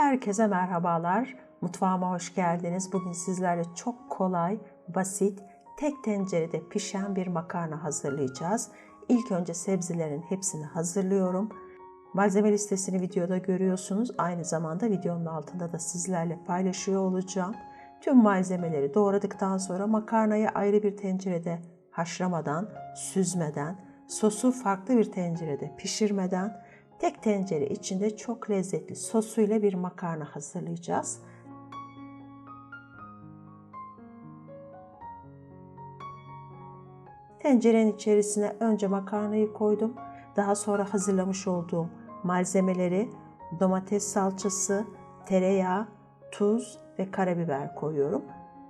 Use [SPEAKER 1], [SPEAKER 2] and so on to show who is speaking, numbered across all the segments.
[SPEAKER 1] Herkese merhabalar. Mutfağıma hoş geldiniz. Bugün sizlerle çok kolay, basit, tek tencerede pişen bir makarna hazırlayacağız. İlk önce sebzelerin hepsini hazırlıyorum. Malzeme listesini videoda görüyorsunuz. Aynı zamanda videonun altında da sizlerle paylaşıyor olacağım. Tüm malzemeleri doğradıktan sonra makarnayı ayrı bir tencerede haşlamadan, süzmeden, sosu farklı bir tencerede pişirmeden tek tencere içinde çok lezzetli sosuyla bir makarna hazırlayacağız. Tencerenin içerisine önce makarnayı koydum. Daha sonra hazırlamış olduğum malzemeleri domates salçası, tereyağı, tuz ve karabiber koyuyorum.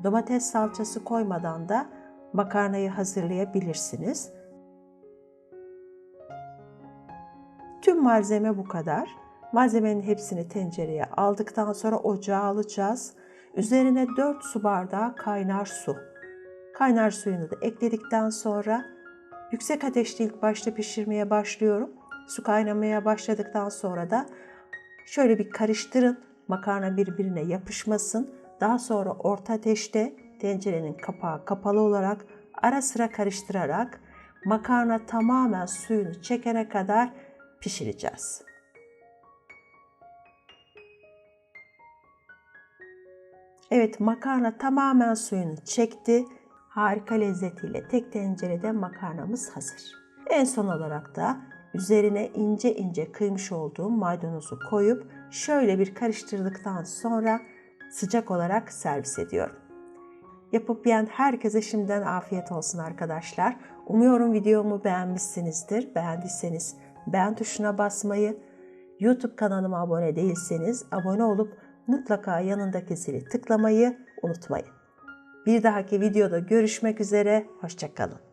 [SPEAKER 1] Domates salçası koymadan da makarnayı hazırlayabilirsiniz. Malzeme bu kadar. Malzemenin hepsini tencereye aldıktan sonra ocağa alacağız. Üzerine 4 su bardağı kaynar su. Kaynar suyunu da ekledikten sonra yüksek ateşte ilk başta pişirmeye başlıyorum. Su kaynamaya başladıktan sonra da şöyle bir karıştırın. Makarna birbirine yapışmasın. Daha sonra orta ateşte tencerenin kapağı kapalı olarak ara sıra karıştırarak makarna tamamen suyunu çekene kadar pişireceğiz. Evet makarna tamamen suyunu çekti. Harika lezzetiyle tek tencerede makarnamız hazır. En son olarak da üzerine ince ince kıymış olduğum maydanozu koyup şöyle bir karıştırdıktan sonra sıcak olarak servis ediyorum. Yapıp yiyen herkese şimdiden afiyet olsun arkadaşlar. Umuyorum videomu beğenmişsinizdir. Beğendiyseniz beğen tuşuna basmayı, YouTube kanalıma abone değilseniz abone olup mutlaka yanındaki zili tıklamayı unutmayın. Bir dahaki videoda görüşmek üzere, hoşçakalın.